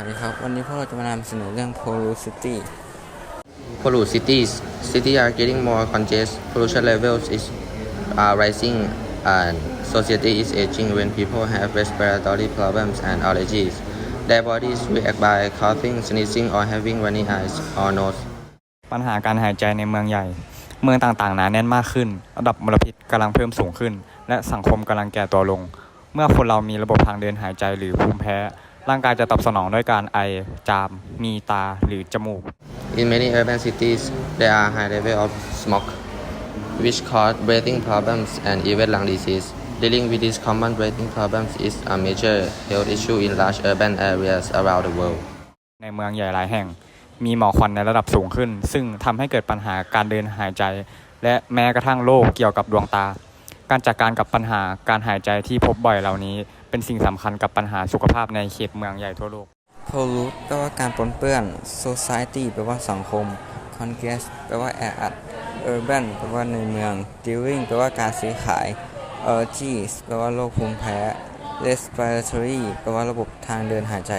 วัสดีครับ วันนี้พวกเราจะมานำเสนอเรื่อง porosity Polluted cities. Cities are getting more congested. Pollution levels is are rising, and society is aging. When people have respiratory problems and allergies, their bodies react by coughing, sneezing, or having runny eyes or nose. ปัญหาการหายใจในเมืองใหญ่ เมืองต่างๆหนาแน่นมากขึ้น ระดับมลพิษกำลังเพิ่มสูงขึ้น และสังคมกำลังแก่ตัวลง เมื่อคนเรามีระบบทางเดินหายใจหรือภูมิแพ้ ร่างกายจะตอบสนองด้วยการไอ จาม มีตาหรือจมูก In many urban cities, there are high level of smoke, which cause breathing problems and even lung disease. Dealing with these common breathing problems is a major health issue in large urban areas around the world. ในเมืองใหญ่หลายแห่งมีหมอกควันในระดับสูงขึ้น ซึ่งทำให้เกิดปัญหาการเดินหายใจ และแม้กระทั่งโรคเกี่ยวกับดวงตา การจัดการกับปัญหาการหายใจที่พบบ่อยเหล่านี้ เป็นสิ่งสำคัญกับปัญหาสุขภาพในเขตเมืองใหญ่ทั่วโลก pollute แปลว่าการปนเปื้อน society แปลว่าสังคม congest แปลว่าแออัด urban แปลว่าในเมือง dealing แปลว่าการซื้อขาย allergies แปลว่าโรคภูมิแพ้ respiratory แปลว่าระบบทางเดินหายใจ